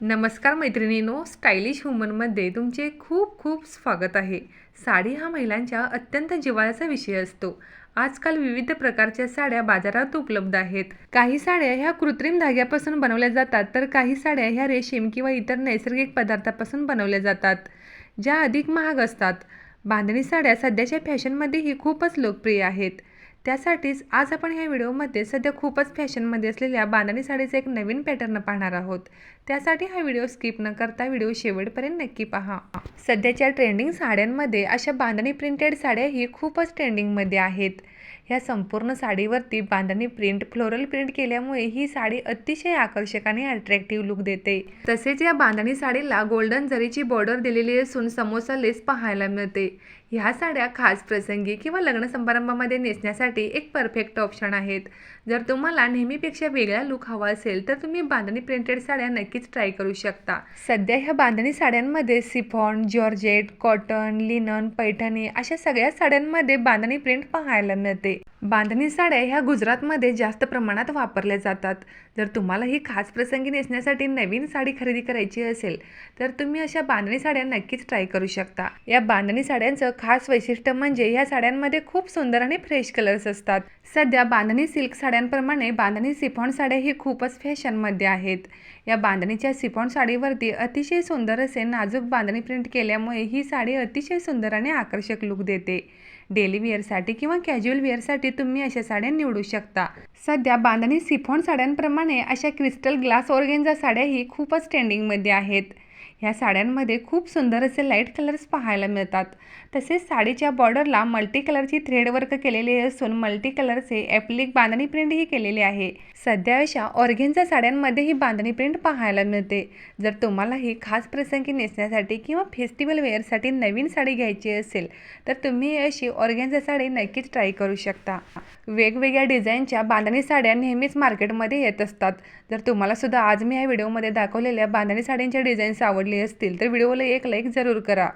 नमस्कार मैत्रिणीनो स्टायलिश वुमनमध्ये तुमचे खूप खूप स्वागत आहे. साडी हा महिलांच्या अत्यंत जिव्हाळ्याचा विषय असतो. आजकाल विविध प्रकारच्या साड्या बाजारात उपलब्ध आहेत. काही साड्या ह्या कृत्रिम धाग्यापासून बनवल्या जातात तर काही साड्या ह्या रेशीम किंवा इतर नैसर्गिक पदार्थापासून बनवल्या जातात ज्या अधिक महाग असतात. बांधणी साड्या सध्याच्या फॅशनमध्येही खूपच लोकप्रिय आहेत. त्यासाठीच आज आपण ह्या व्हिडिओमध्ये सध्या खूपच फॅशनमध्ये असलेल्या बांधणी साडीचा एक नवीन पॅटर्न पाहणार आहोत. त्यासाठी हा व्हिडिओ स्किप न करता व्हिडिओ शेवटपर्यंत नक्की पहा. सध्याच्या ट्रेंडिंग साड्यांमध्ये अशा बांधणी प्रिंटेड साड्याही खूपच ट्रेंडिंगमध्ये आहेत. ह्या संपूर्ण साडीवरती बांधणी प्रिंट फ्लोरल प्रिंट केल्यामुळे ही साडी अतिशय आकर्षक आणि अट्रॅक्टिव्ह लुक देते. तसेच या बांधणी साडीला गोल्डन जरीची बॉर्डर दिलेली असून समोसा लेस पाहायला मिळते. ह्या साड्या खास प्रसंगी किंवा लग्न समारंभामध्ये नेसण्यासाठी एक परफेक्ट ऑप्शन आहेत. जर तुम्हाला नेहमीपेक्षा वेगळा लुक हवा असेल तर तुम्ही बांधणी प्रिंटेड साड्या नक्कीच ट्राय करू शकता. सध्या ह्या बांधणी साड्यांमध्ये chiffon georgette cotton linen Paithani अशा सगळ्या साड्यांमध्ये बांधणी प्रिंट पाहायला मिळते. बांधणी साड्या ह्या गुजरातमध्ये जास्त प्रमाणात वापरल्या जातात. जर तुम्हाला ही खास प्रसंगी नेसण्यासाठी नवीन साडी खरेदी करायची असेल तर तुम्ही अशा बांधणी साड्या नक्कीच ट्राय करू शकता. या बांधणी साड्यांचं खास वैशिष्ट्य म्हणजे ह्या साड्यांमध्ये खूप सुंदर आणि फ्रेश कलर्स असतात. सध्या बांधणी सिल्क साड्यांप्रमाणे बांधणी सिफॉन साड्या ही खूपच फॅशनमध्ये आहेत. या बांधणीच्या सिफॉन साडीवरती अतिशय सुंदर असे नाजूक बांधणी प्रिंट केल्यामुळे ही साडी अतिशय सुंदर आणि आकर्षक लुक देते. डेली वेअरसाठी किंवा कॅज्युअल वेअरसाठी तुम्ही अशा साड्या निवडू शकता. सध्या बांधणी सिफॉन साड्यांप्रमाणे अशा क्रिस्टल ग्लास ऑर्गेंजा साड्याही खूपच ट्रेंडिंगमध्ये आहेत. ह्या साड्यांमध्ये खूप सुंदर असे लाइट कलर्स पाहायला मिळतात. तसेच साडीच्या बॉर्डरला मल्टी कलरची थ्रेड वर्क केलेले असून मल्टी कलरचे ॲप्लिक बांधणी प्रिंटही केलेले आहे. सध्या अशा ऑर्गेन्झा साड्यांमध्ये ही बांधणी प्रिंट पाहायला मिळते. जर तुम्हाला ही खास प्रसंगी नेसण्यासाठी किंवा फेस्टिवल वेअरसाठी नवीन साडी घ्यायची असेल तर तुम्ही अशी ऑर्गेन्झा साडी नक्कीच ट्राय करू शकता. वेगवेगळ्या डिझाईनच्या बांधणी साड्या नेहमीच मार्केटमध्ये येत असतात. जर तुम्हाला सुद्धा आज मी या व्हिडिओमध्ये दाखवलेल्या बांधणी साड्यांच्या डिझाईन्स आवडले असतील तर व्हिडिओला एक लाईक जरूर करा.